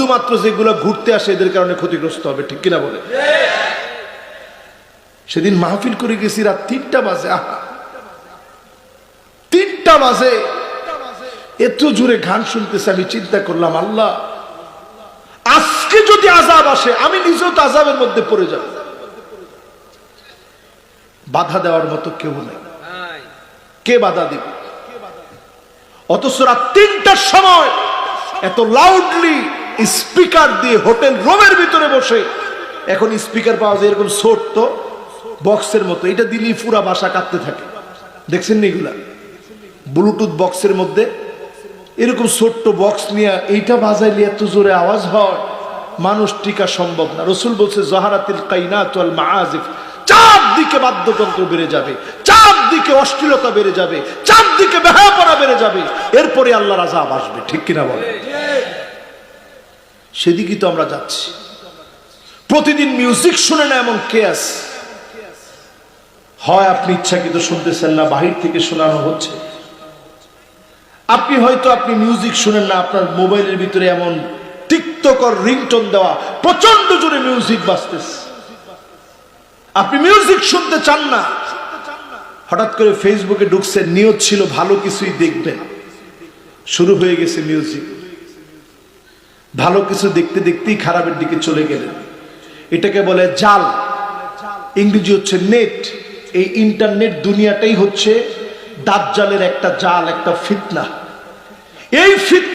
শুধুমাত্র যেগুলো ঘুরতে আসে এদের কারণে ক্ষতিগ্রস্ত হবে, ঠিক কিনা বলে? সেদিন মাহফিল করে গেছি রাত তিনটা বাজে, আহা। তিনটা বাজে। এত জোরে গান শুনতেছে, আমি চিন্তা করলাম, আল্লাহ, আজকে যদি আজাব আসে, আমি নিজেও তো আজাবের মধ্যে পড়ে যাব। বাধা দেওয়ার মতো কেউ নেই। কে বাধা দিবে? অথচ রাত তিনটার সময় এত লাউডলি স্পিকার দিয়ে হোটেল রুমের ভিতরে বসে। এখন স্পিকার পাওয়া যায় এরকম ছোট্ট বক্সের মতো। এটা দিলেই পুরা বাসা কাঁপতে থাকে। দেখছেন এগুলা? ব্লুটুথ বক্সের মধ্যে এরকম ছোট্ট বক্স নিয়ে এইটা বাজাইলে এত জোরে আওয়াজ হয়। মানুষ টিকা সম্ভব না। রসুল বলছে, জহারাতিল কাইনাত ওয়াল মাআজিফ। চারদিকে বাদ্যযন্ত্র বেড়ে যাবে। চারদিকে অশ্লীলতা বেড়ে যাবে। চারদিকে বেহাপনা বেড়ে যাবে। এরপরে আল্লাহর আজাব আসবে। ঠিক কিনা বলে সেদিকেই তো আমরা যাচ্ছি। প্রতিদিন মিউজিক শুনে না এমন কে আছে হয় আপনি ইচ্ছাকৃত শুনতেছেন না, বাহির থেকে শোনানো হচ্ছে। আপনি হয়তো আপনি মিউজিক শুনেন না, আপনার মোবাইলের ভিতরে এমন তিক্তকর রিংটোন দেওয়া প্রচণ্ড জোরে মিউজিক বাজতেছে। আপনি মিউজিক শুনতে চান না। হঠাৎ করে ফেসবুকে ঢুকছেন, নিয়ত ছিল ভালো কিছুই দেখবেন। শুরু হয়ে গেছে মিউজিক ভালো কিছু দেখতে দেখতেই খারাপের দিকে চলে গেলেন। এটাকে বলে জাল। ইংরেজি হচ্ছে নেট। এই ইন্টারনেট দুনিয়াটাই হচ্ছে দাজ্জালের একটা জাল, একটা ফিতনা। এই ফিতনা